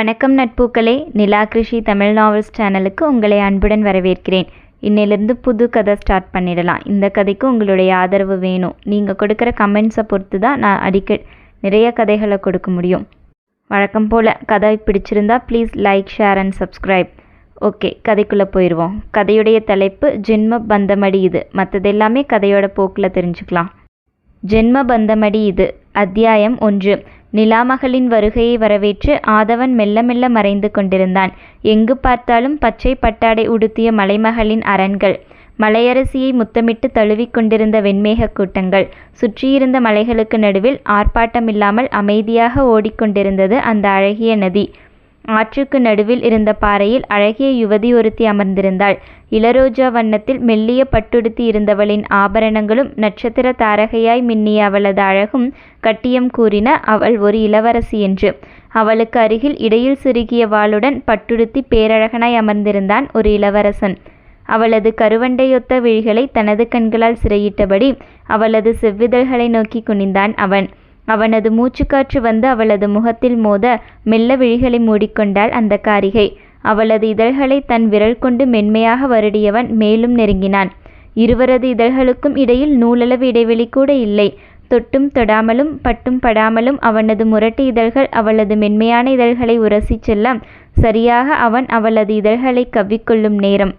வணக்கம் நட்பூக்களே. நிலா கிருஷி தமிழ் நாவல்ஸ் சேனலுக்கு உங்களை அன்புடன் வரவேற்கிறேன். இன்னையிலேருந்து புது கதை ஸ்டார்ட் பண்ணிடலாம். இந்த கதைக்கு உங்களுடைய ஆதரவு வேணும். நீங்கள் கொடுக்குற கமெண்ட்ஸை பொறுத்து தான் நான் அடிக்க நிறைய கதைகளை கொடுக்க முடியும். வழக்கம் போல் கதை பிடிச்சிருந்தா please like share and subscribe okay கதைக்குள்ளே போயிடுவோம் கதையுடைய தலைப்பு ஜென்ம பந்தமடி இது. மற்றது எல்லாமே கதையோட போக்கில் தெரிஞ்சுக்கலாம். ஜென்ம பந்தமடி இது. அத்தியாயம் ஒன்று. நிலாமகளின் வருகையை வரவேற்று ஆதவன் மெல்ல மெல்ல மறைந்து கொண்டிருந்தான். எங்கு பார்த்தாலும் பச்சை பட்டாடை உடுத்திய மலைமகளின் அரண்கள் மலையரசியை முத்தமிட்டு தழுவிக் கொண்டிருந்த வெண்மேகக் கூட்டங்கள் சுற்றியிருந்த மலைகளுக்கு நடுவில் ஆர்ப்பாட்டமில்லாமல் அமைதியாக ஓடிக்கொண்டிருந்தது அந்த அழகிய நதி. ஆற்றுக்கு நடுவில் இருந்த பாறையில் அழகிய யுவதி ஒருத்தி அமர்ந்திருந்தாள். இளரோஜா வண்ணத்தில் மெல்லிய பட்டுடுத்தி இருந்தவளின் ஆபரணங்களும் நட்சத்திர தாரகையாய் மின்னிய அவளது அழகும் கட்டியம் கூறின அவள் ஒரு இளவரசி என்று. அவளுக்கு அருகில் இடையில் சுருகிய வாளுடன் பட்டுடுத்தி பேரழகனாய் அமர்ந்திருந்தான் ஒரு இளவரசன். அவளது கருவண்டையொத்த விழிகளை தனது கண்களால் சிறையிட்டபடி அவளது செவ்விதழ்களை நோக்கி குனிந்தான் அவன். அவனது மூச்சுக்காற்று வந்து அவளது முகத்தில் மோத மெல்ல விழிகளை மூடிக்கொண்டாள் அந்த காரிகை. அவளது இதழ்களை தன் விரல் கொண்டு மென்மையாக வருடியவன் மேலும் நெருங்கினான். இருவரது இதழ்களுக்கும் இடையில் நூலளவு இடைவெளி கூட இல்லை. தொட்டும் தொடாமலும் பட்டும் படாமலும் அவனது முரட்டு இதழ்கள் அவளது மென்மையான இதழ்களை உரசி செல்ல சரியாக அவன் அவளது இதழ்களை கவ்விக்கொள்ளும் நேரம்.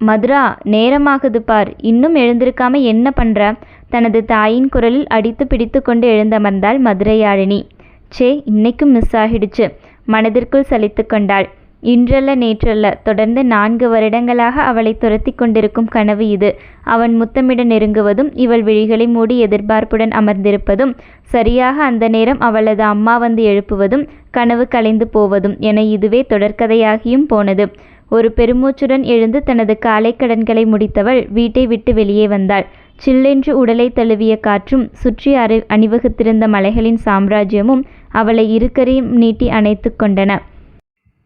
மதுரா நேரமாகுது பார். இன்னும் எழுந்திருக்காம என்ன பண்ற? தனது தாயின் குரலில் அடித்து பிடித்து கொண்டு எழுந்தமர்ந்தாள் மதுரையாழினி. சே இன்னைக்கும் மிஸ் ஆகிடுச்சு. மனதிற்குள் சலித்து கொண்டாள். இன்றல்ல நேற்றல்ல. தொடர்ந்து நான்கு வருடங்களாக அவளை துரத்தி கொண்டிருக்கும் கனவு இது. அவன் முத்தமிட நெருங்குவதும் இவள் விழிகளை மூடி எதிர்பார்ப்புடன் அமர்ந்திருப்பதும் சரியாக அந்த நேரம் அவளது அம்மா வந்து எழுப்புவதும் கனவு கலைந்து போவதும் என இதுவே தொடர்கதையாகியும் போனது. ஒரு பெருமூச்சுடன் எழுந்து தனது காலை கடன்களை முடித்தவள் வீட்டை விட்டு வெளியே வந்தாள். சில்லென்று உடலை தழுவிய காற்றும் சுற்றி அறி அணிவகுத்திருந்த மலைகளின் சாம்ராஜ்யமும் அவளை இருக்கரையும் நீட்டி அணைத்து கொண்டன.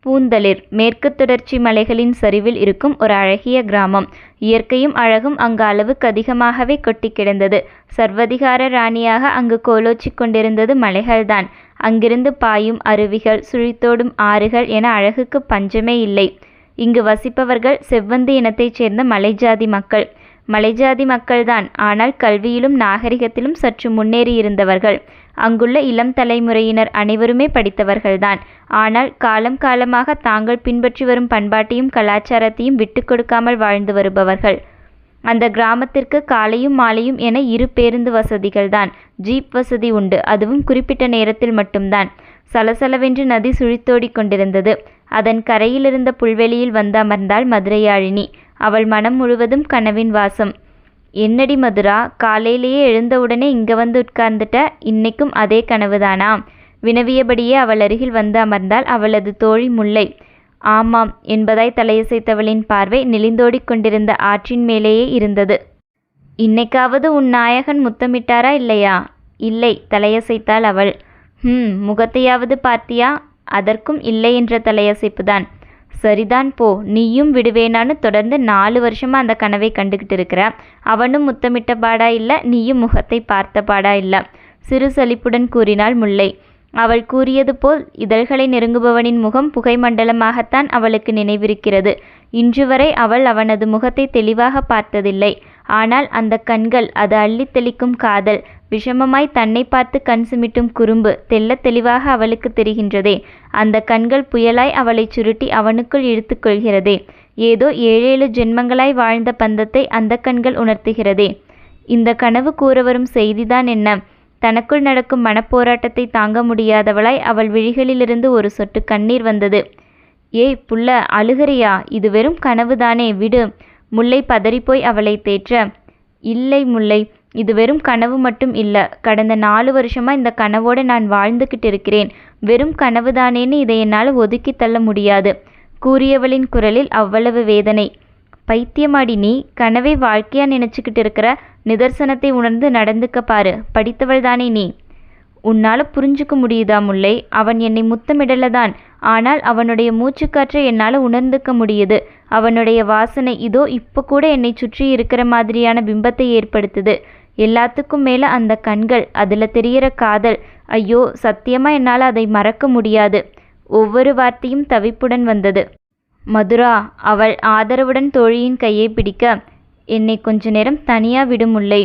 பூந்தளிர் மேற்கு தொடர்ச்சி மலைகளின் சரிவில் இருக்கும் ஒரு அழகிய கிராமம். இயற்கையும் அழகும் அங்கு அளவுக்கு அதிகமாகவே கொட்டி கிடந்தது. சர்வதிகார ராணியாக அங்கு கோலோச்சி கொண்டிருந்தது மலைகள்தான். அங்கிருந்து பாயும் அருவிகள் சுழித்தோடும் ஆறுகள் என அழகுக்கு பஞ்சமே இல்லை. இங்கு வசிப்பவர்கள் செவ்வந்தி இனத்தைச் சேர்ந்த மலைஜாதி மக்கள். மலைஜாதி மக்கள்தான். ஆனால் கல்வியிலும் நாகரிகத்திலும் சற்று முன்னேறியிருந்தவர்கள். அங்குள்ள இளம் தலைமுறையினர் அனைவருமே படித்தவர்கள்தான். ஆனால் காலம் காலமாக தாங்கள் பின்பற்றி வரும் பண்பாட்டையும் கலாச்சாரத்தையும் விட்டு கொடுக்காமல் வாழ்ந்து வருபவர்கள். அந்த கிராமத்திற்கு காலையும் மாலையும் என இரு பேருந்து வசதிகள்தான். ஜீப் வசதி உண்டு. அதுவும் குறிப்பிட்ட நேரத்தில் மட்டும்தான். சலசலவென்று நதி சுழித்தோடி கொண்டிருந்தது. அதன் கரையிலிருந்த புல்வெளியில் வந்து அமர்ந்தாள் மதுரையாழினி. அவள் மனம் முழுவதும் கனவின் வாசம். என்னடி மதுரா காலையிலேயே எழுந்தவுடனே இங்க வந்து உட்கார்ந்துட்ட இன்னைக்கும் அதே கனவுதானா? வினவியபடியே அவள் அருகில் வந்து அமர்ந்தாள் அவளது தோழி முல்லை. ஆமாம் என்பதாய் தலையசைத்தவளின் பார்வை நெளிந்தோடிக் கொண்டிருந்த ஆற்றின் மேலேயே இருந்தது. இன்னைக்காவது உன் நாயகன் முத்தமிட்டாரா இல்லையா? இல்லை தலையசைத்தாள் அவள். ஹம் முகத்தையாவது பார்த்தியா? அதற்கும் இல்லை என்ற தலையசைப்புதான். சரிதான் போ நீயும் விடுவேனான்னு தொடர்ந்து நாலு வருஷமாக அந்த கனவை கண்டுகிட்டு இருக்கிற. அவனும் முத்தமிட்ட பாடா இல்லை நீயும் முகத்தை பார்த்த பாடா இல்லை. சிறு சலிப்புடன் கூறினாள் முல்லை. அவள் கூறியது போல் இதழ்களை நெருங்குபவனின் முகம் புகை மண்டலமாகத்தான் அவளுக்கு நினைவிருக்கிறது. இன்று வரை அவள் அவனது முகத்தை தெளிவாக பார்த்ததில்லை. ஆனால் அந்த கண்கள் அது அள்ளித்தெளிக்கும் காதல் விஷமமாய் தன்னை பார்த்து கண் சிமிட்டும் குறும்பு தெல்லத் தெளிவாக அவளுக்கு தெரிகின்றதே. அந்த கண்கள் புயலாய் அவளை சுருட்டி அவனுக்குள் இழுத்து கொள்கிறதே. ஏதோ ஏழேழு ஜென்மங்களாய் வாழ்ந்த பந்தத்தை அந்த கண்கள் உணர்த்துகிறதே. இந்த கனவு கூற வரும் செய்திதான் என்ன? தனக்குள் நடக்கும் மனப்போராட்டத்தை தாங்க முடியாதவளாய் அவள் விழிகளிலிருந்து ஒரு சொட்டு கண்ணீர் வந்தது. ஏய் புள்ள அழுகிறியா? இது வெறும் கனவுதானே விடு. முல்லை பதறிப்போய் அவளை தேற்ற. இல்லை முல்லை இது வெறும் கனவு மட்டும் இல்லை. கடந்த நாலு வருஷமாக இந்த கனவோடு நான் வாழ்ந்துக்கிட்டு இருக்கிறேன். வெறும் கனவு தானேன்னு இதை என்னால் ஒதுக்கி தள்ள முடியாது. கூறியவளின் குரலில் அவ்வளவு வேதனை. பைத்தியமாடி நீ கனவை வாழ்க்கையா நினச்சிக்கிட்டு இருக்கிற? நிதர்சனத்தை உணர்ந்து நடந்துக்க பாரு. படித்தவள் தானே நீ. உன்னால் புரிஞ்சுக்க முடியுதா முல்லை? அவன் என்னை முத்தமிடலதான். ஆனால் அவனுடைய மூச்சுக்காற்றை என்னால் உணர்ந்துக்க முடியுது. அவனுடைய வாசனை இதோ இப்போ கூட என்னை சுற்றி இருக்கிற மாதிரியான பிம்பத்தை ஏற்படுத்துது. எல்லாத்துக்கும் மேலே அந்த கண்கள் அதில் தெரியிற காதல் ஐயோ சத்தியமாக என்னால் அதை மறக்க முடியாது. ஒவ்வொரு வார்த்தையும் தவிப்புடன் வந்தது. மதுரா அவள் ஆதரவுடன் தோழியின் கையை பிடிக்க என்னை கொஞ்ச நேரம் தனியா விடுமுல்லை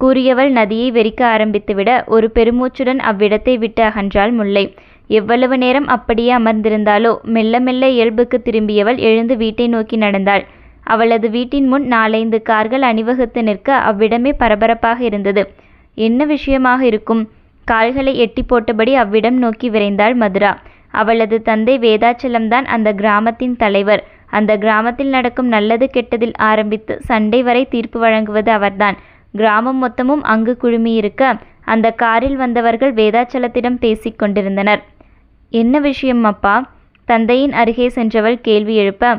கூறியவள் நதியை வெறிக்க ஆரம்பித்துவிட ஒரு பெருமூச்சுடன் அவ்விடத்தை விட்டு அகன்றாள் முல்லை. எவ்வளவு நேரம் அப்படியே அமர்ந்திருந்தாலோ மெல்ல மெல்ல இயல்புக்கு திரும்பியவள் எழுந்து வீட்டை நோக்கி நடந்தாள். அவளது வீட்டின் முன் நாலைந்து கார்கள் அணிவகுத்து நிற்க அவ்விடமே பரபரப்பாக இருந்தது. என்ன விஷயமாக இருக்கும்? கால்களை எட்டி போட்டபடி அவ்விடம் நோக்கி விரைந்தாள் மதுரா. அவளது தந்தை வேதாச்சலம்தான் அந்த கிராமத்தின் தலைவர். அந்த கிராமத்தில் நடக்கும் நல்லது கெட்டதில் ஆரம்பித்து சண்டை வரை தீர்ப்பு வழங்குவது அவர்தான். கிராமம் மொத்தமும் அங்கு குழுமியிருக்க அந்த காரில் வந்தவர்கள் வேதாச்சலத்திடம் பேசிக் கொண்டிருந்தனர். என்ன விஷயம் அப்பா? தந்தையின் அருகே சென்றவள் கேள்வி எழுப்ப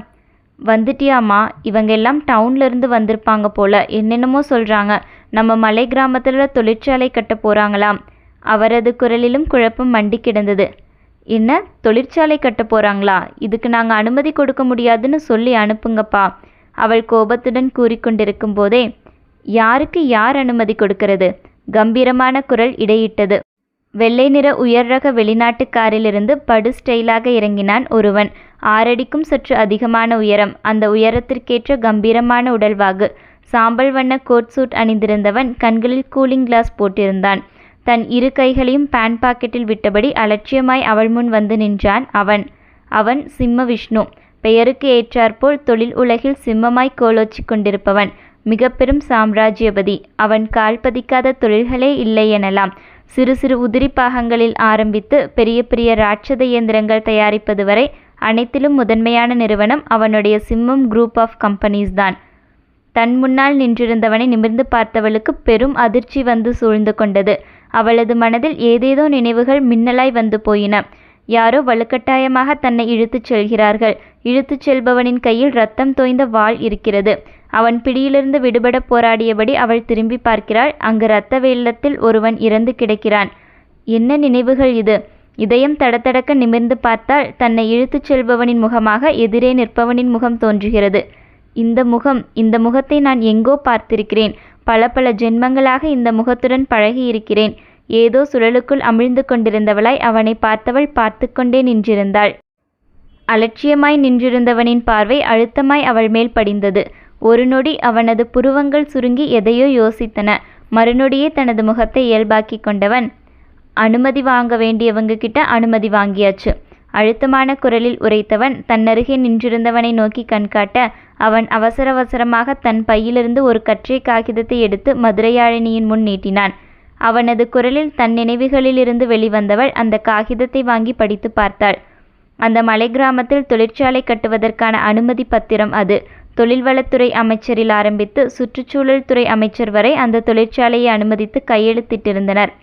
வந்துட்டியாம்மா இவங்க எல்லாம் டவுன்ல இருந்து வந்திருப்பாங்க போல என்னென்னமோ சொல்றாங்க. நம்ம மலை கிராமத்துல தொழிற்சாலை கட்ட போறாங்களாம். அவரது குரலிலும் குழப்பம் மண்டி கிடந்தது. என்ன தொழிற்சாலை கட்ட போறாங்களா? இதுக்கு நாங்க அனுமதி கொடுக்க முடியாதுன்னு சொல்லி அனுப்புங்கப்பா. அவள் கோபத்துடன் கூறிக்கொண்டிருக்கும் போதே யாருக்கு யார் அனுமதி கொடுக்கிறது? கம்பீரமான குரல் இடையிட்டது. வெள்ளை நிற உயர் ரக வெளிநாட்டு காரிலிருந்து படு ஸ்டைலாக இறங்கினான் ஒருவன். ஆறடிக்கும் சற்று அதிகமான உயரம். அந்த உயரத்திற்கேற்ற கம்பீரமான உடல்வாகு. சாம்பல் வண்ண கோட் சூட் அணிந்திருந்தவன் கண்களில் கூலிங் கிளாஸ் போட்டிருந்தான். தன் இரு கைகளையும் பேண்ட் பாக்கெட்டில் விட்டபடி அலட்சியமாய் அவள் முன் வந்து நின்றான் அவன். அவன் சிம்ம விஷ்ணு. பெயருக்கு ஏற்றாற்போல் தொழில் உலகில் சிம்மமாய் கோலோச்சி கொண்டிருப்பவன். மிக பெரும் சாம்ராஜ்யபதி. அவன் கால் பதிக்காத தொழில்களே இல்லை எனலாம். சிறு சிறு உதிரி பாகங்களில் ஆரம்பித்து பெரிய பெரிய ராட்சத இயந்திரங்கள் தயாரிப்பது வரை அனைத்திலும் முதன்மையான நிறுவனம் அவனுடைய சிம்மம் குரூப் ஆஃப் கம்பெனிஸ் தான். தன் முன்னால் நின்றிருந்தவனை நிமிர்ந்து பார்த்தவளுக்கு பெரும் அதிர்ச்சி வந்து சூழ்ந்து கொண்டது. அவளது மனதில் ஏதேதோ நினைவுகள் மின்னலாய் வந்து போயின. யாரோ வலுக்கட்டாயமாக தன்னை இழுத்துச் செல்கிறார்கள். இழுத்துச் செல்பவனின் கையில் ரத்தம் தோய்ந்த வாள் இருக்கிறது. அவன் பிடியிலிருந்து விடுபட போராடியபடி அவள் திரும்பி பார்க்கிறாள். அங்கு இரத்த வெள்ளத்தில் ஒருவன் இறந்து கிடக்கிறான். என்ன நினைவுகள் இது? இதயம் தடத்தடக்க நிமிர்ந்து பார்த்தால் தன்னை இழுத்துச் செல்பவனின் முகமாக எதிரே நிற்பவனின் முகம் தோன்றுகிறது. இந்த முகம் இந்த முகத்தை நான் எங்கோ பார்த்திருக்கிறேன். பல பல ஜென்மங்களாக இந்த முகத்துடன் பழகி இருக்கிறேன் ஏதோ சுழலுக்குள் அமிழ்ந்து கொண்டிருந்தவளாய் அவனை பார்த்தவள் பார்த்து கொண்டே நின்றிருந்தாள். அலட்சியமாய் நின்றிருந்தவனின் பார்வை அழுத்தமாய் அவள் மேல் படிந்தது. ஒரு நொடி அவனது புருவங்கள் சுருங்கி எதையோ யோசித்தன. மறுநொடியே தனது முகத்தை இயல்பாக்கி கொண்டவன் அனுமதி வாங்க வேண்டியவங்க கிட்ட அனுமதி வாங்கியாச்சு. அழுத்தமான குரலில் உரைத்தவன் தன்னருகே நின்றிருந்தவனை நோக்கி கண்காட்ட அவன் அவசர அவசரமாக தன் பையிலிருந்து ஒரு கற்றை காகிதத்தை எடுத்து மதுரையாழினியின் முன் நீட்டினான். அவனது குரலில் தன் நினைவுகளிலிருந்து வெளிவந்தவள் அந்த காகிதத்தை வாங்கி படித்து பார்த்தாள். அந்த மலை கிராமத்தில் தொழிற்சாலை கட்டுவதற்கான அனுமதி பத்திரம் அது. தொழில்வளத்துறை அமைச்சரில் ஆரம்பித்து சுற்றுச்சூழல் துறை அமைச்சர் வரை அந்த தொழிற்சாலையை அனுமதித்து கையெழுத்திட்டிருந்தனர்.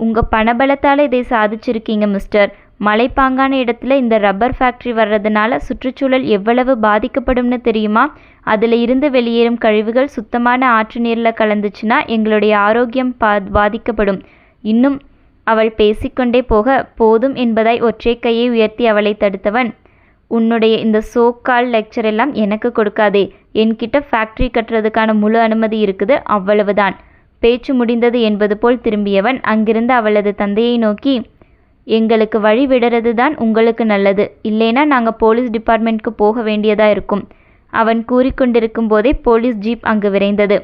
உங்கள் பணபலத்தால் இதை சாதிச்சிருக்கீங்க மிஸ்டர் மலைப்பாங்கான இடத்துல இந்த ரப்பர் ஃபேக்ட்ரி வர்றதுனால சுற்றுச்சூழல் எவ்வளவு பாதிக்கப்படும்னு தெரியுமா? அதில் இருந்து வெளியேறும் கழிவுகள் சுத்தமான ஆற்று நீரில் கலந்துச்சுன்னா எங்களுடைய ஆரோக்கியம் பா பாதிக்கப்படும். இன்னும் அவள் பேசிக்கொண்டே போக போதும் என்பதாய் ஒற்றை கையை உயர்த்தி அவளை தடுத்தவன். உன்னுடைய இந்த சோக்கால் லெக்சர் எல்லாம் எனக்கு கொடுக்காதே. என்கிட்ட ஃபேக்ட்ரி கட்டுறதுக்கான முழு அனுமதி இருக்குது அவ்வளவுதான். பேச்சு முடிந்தது என்பது போல் திரும்பியவன் அங்கிருந்து அவளது தந்தையை நோக்கி எங்களுக்கு வழி விடுறது தான் உங்களுக்கு நல்லது. இல்லைனா நாங்கள் போலீஸ் டிபார்ட்மெண்ட்க்கு போக வேண்டியதா இருக்கும். அவன் கூறிக்கொண்டிருக்கும் போதே போலீஸ் ஜீப் அங்கு விரைந்தது.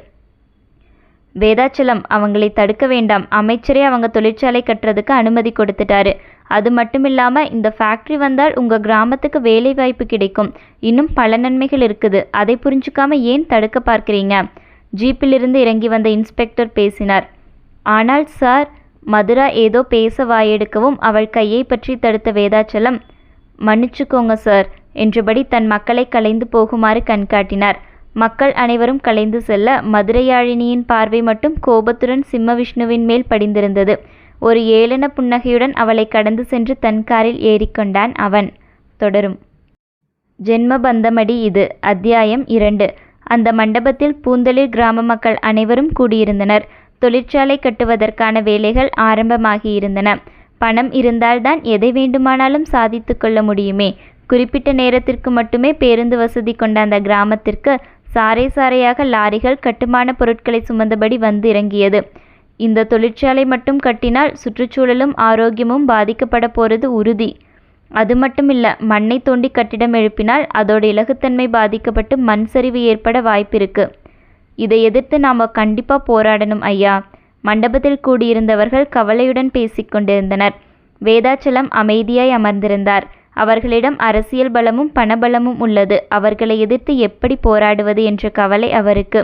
வேதாச்சலம் அவங்களை தடுக்க வேண்டாம். அமைச்சரே அவங்க தொழிற்சாலை கட்டுறதுக்கு அனுமதி கொடுத்துட்டாரு. அது மட்டும் இல்லாமல் இந்த ஃபேக்ட்ரி வந்தால் உங்கள் கிராமத்துக்கு வேலை வாய்ப்பு கிடைக்கும். இன்னும் பல நன்மைகள் இருக்குது. அதை புரிஞ்சுக்காம ஏன் தடுக்க பார்க்குறீங்க? ஜீப்பிலிருந்து இறங்கி வந்த இன்ஸ்பெக்டர் பேசினார். ஆனால் சார் மதுரா ஏதோ பேச வாயெடுக்கவும் அவள் கையை பற்றி தடுத்த வேதாச்சலம். மன்னிச்சுக்கோங்க சார் என்றபடி தன் மக்களை கலைந்து போகுமாறு கண்காட்டினார். மக்கள் அனைவரும் கலைந்து செல்ல மதுரையாழினியின் பார்வை மட்டும் கோபத்துடன் சிம்ம விஷ்ணுவின் மேல் படிந்திருந்தது. ஒரு ஏளன புன்னகையுடன் அவளை கடந்து சென்று தன் காரில் ஏறிக்கொண்டான் அவன். தொடரும். ஜென்ம பந்தமடி இது அத்தியாயம் இரண்டு. அந்த மண்டபத்தில் பூந்தளிர் கிராம மக்கள் அனைவரும் கூடியிருந்தனர். தொழிற்சாலை கட்டுவதற்கான வேலைகள் ஆரம்பமாகியிருந்தன. பணம் இருந்தால்தான் எதை வேண்டுமானாலும் சாதித்து கொள்ள முடியுமே. குறிப்பிட்ட நேரத்திற்கு மட்டுமே பேருந்து வசதி கொண்ட அந்த கிராமத்திற்கு சாறை சாறையாக லாரிகள் கட்டுமான பொருட்களை சுமந்தபடி வந்து இறங்கியது. இந்த தொழிற்சாலை மட்டும் கட்டினால் சுற்றுச்சூழலும் ஆரோக்கியமும் பாதிக்கப்பட போறது உறுதி. அது மட்டும் இல்லை மண்ணை தோண்டி கட்டிடம் எழுப்பினால் அதோட இலகுத்தன்மை பாதிக்கப்பட்டு மண் சரிவு ஏற்பட வாய்ப்பிருக்கு. இதை எதிர்த்து நாம் கண்டிப்பாக போராடணும் ஐயா. மண்டபத்தில் கூடியிருந்தவர்கள் கவலையுடன் பேசிக்கொண்டிருந்தனர் வேதாச்சலம் அமைதியாய் அமர்ந்திருந்தார். அவர்களிடம் அரசியல் பலமும் பணபலமும் உள்ளது. அவர்களை எதிர்த்து எப்படி போராடுவது என்ற கவலை அவருக்கு.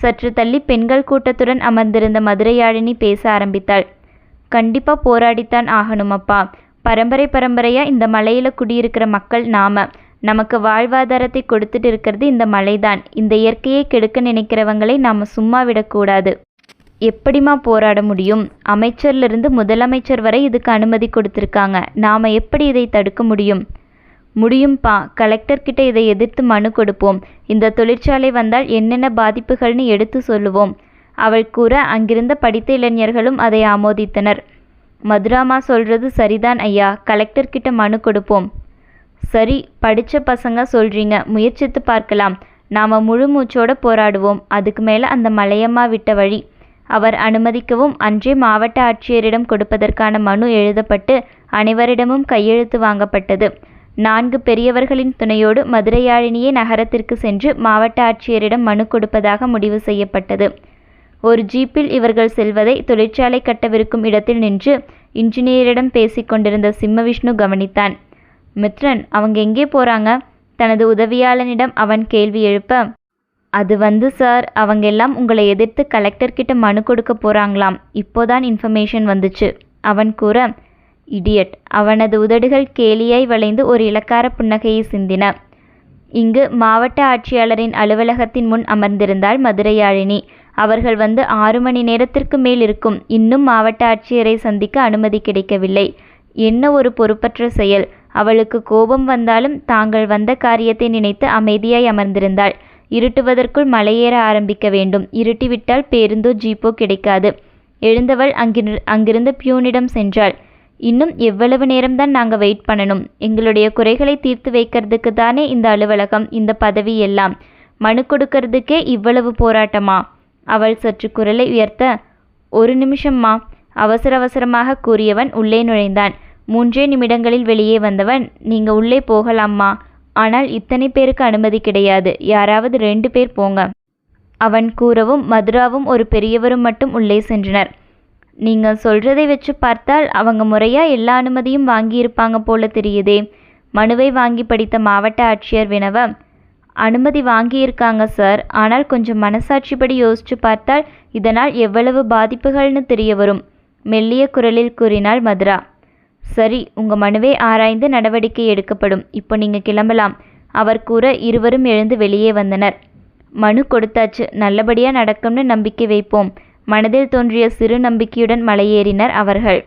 சற்று தள்ளி பெண்கள் கூட்டத்துடன் அமர்ந்திருந்த மதுரையாழினி பேச ஆரம்பித்தாள். கண்டிப்பா போராடித்தான் ஆகணும் அப்பா. பரம்பரை பரம்பரையாக இந்த மலையில் குடியிருக்கிற மக்கள் நாம. நமக்கு வாழ்வாதாரத்தை கொடுத்துட்டு இருக்கிறது இந்த மலைதான். இந்த இயற்கையை கெடுக்க நினைக்கிறவங்களை நாம் சும்மா விடக்கூடாது. எப்படிம்மா போராட முடியும்? அமைச்சர்லிருந்து முதலமைச்சர் வரை இதுக்கு அனுமதி கொடுத்துருக்காங்க. நாம் எப்படி இதை தடுக்க முடியும்? முடியும்பா. கலெக்டர்கிட்ட இதை எதிர்த்து மனு கொடுப்போம். இந்த தொழிற்சாலை வந்தால் என்னென்ன பாதிப்புகள்னு எடுத்து சொல்லுவோம். அவள் கூற அங்கிருந்த படித்த இளைஞர்களும் அதை ஆமோதித்தனர். மதுராமா சொல்கிறது சரிதான் ஐயா. கலெக்டர்கிட்ட மனு கொடுப்போம். சரி படித்த பசங்க சொல்கிறீங்க முயற்சித்து பார்க்கலாம். நாம் முழு மூச்சோட போராடுவோம். அதுக்கு மேலே அந்த மலையம்மா விட்ட வழி. அவர் அனுமதிக்கவும் அன்றே மாவட்ட ஆட்சியரிடம் கொடுப்பதற்கான மனு எழுதப்பட்டு அனைவரிடமும் கையெழுத்து வாங்கப்பட்டது. நான்கு பெரியவர்களின் துணையோடு மதுரையாழினியே நகரத்திற்கு சென்று மாவட்ட ஆட்சியரிடம் மனு கொடுப்பதாக முடிவு செய்யப்பட்டது. ஒரு ஜீப்பில் இவர்கள் செல்வதை தொழிற்சாலை கட்டவிருக்கும் இடத்தில் நின்று இன்ஜினியரிடம் பேசிக் கொண்டிருந்த சிம்மவிஷ்ணு கவனித்தான். மித்ரன் அவங்க எங்கே போறாங்க? தனது உதவியாளனிடம் அவன் கேள்வி எழுப்ப அது வந்து சார் அவங்க எல்லாம் உங்களை எதிர்த்து கலெக்டர்கிட்ட மனு கொடுக்க போறாங்களாம். இப்போதான் இன்ஃபர்மேஷன் வந்துச்சு. அவன் கூற இடியட் அவனது உதடுகள் கேலியாய் வளைந்து ஒரு இலக்கார புன்னகையை சிந்தின. இங்கு மாவட்ட ஆட்சியாளரின் அலுவலகத்தின் முன் அமர்ந்திருந்தாள் மதுரையாழினி. அவர்கள் வந்து ஆறு மணி நேரத்திற்கு மேல் இருக்கும். இன்னும் மாவட்ட ஆட்சியரை சந்திக்க அனுமதி கிடைக்கவில்லை. என்ன ஒரு பொறுப்பற்ற செயல். அவளுக்கு கோபம் வந்தாலும் தாங்கள் வந்த காரியத்தை நினைத்து அமைதியாய் அமர்ந்திருந்தாள். இருட்டுவதற்குள் மலையேற ஆரம்பிக்க வேண்டும். இருட்டிவிட்டால் பேருந்தோ ஜீப்போ கிடைக்காது. எழுந்தவள் அங்கிரு அங்கிருந்த பியூனிடம் சென்றாள். இன்னும் எவ்வளவு நேரம்தான் நாங்க வெயிட் பண்ணணும்? எங்களுடைய குறைகளை தீர்த்து வைக்கிறதுக்கு தானே இந்த அலுவலகம் இந்த பதவி எல்லாம். மனு கொடுக்கறதுக்கே இவ்வளவு போராட்டமா? அவள் சற்று குரலை உயர்த்த ஒரு நிமிஷம்மா அவசர அவசரமாக கூறியவன் உள்ளே நுழைந்தான். மூன்றே நிமிடங்களில் வெளியே வந்தவன் நீங்க உள்ளே போகலாம்மா. ஆனால் இத்தனை பேருக்கு அனுமதி கிடையாது. யாராவது ரெண்டு பேர் போங்க. அவன் கூறவும் மதுராவும் ஒரு பெரியவரும் மட்டும் உள்ளே சென்றனர். நீங்கள் சொல்றதை வச்சு பார்த்தால் அவங்க முறையா எல்லா அனுமதியும் வாங்கியிருப்பாங்க போல தெரியுதே. மனுவை வாங்கி படித்த மாவட்ட ஆட்சியர் வினவ அனுமதி வாங்கியிருக்காங்க சார். ஆனால் கொஞ்சம் மனசாட்சிப்படி யோசிச்சு பார்த்தால் இதனால் எவ்வளவு பாதிப்புகள்னு தெரிய வரும் மெல்லிய குரலில் கூறினாள் மதுரா. சரி உங்க மனுவை ஆராய்ந்து நடவடிக்கை எடுக்கப்படும். இப்போ நீங்க கிளம்பலாம். அவர் கூற இருவரும் எழுந்து வெளியே வந்தனர். மனு கொடுத்தாச்சு. நல்லபடியாக நடக்கும்னு நம்பிக்கை வைப்போம். மனதில் தோன்றிய சிறு நம்பிக்கையுடன் மலையேறினர் அவர்கள்.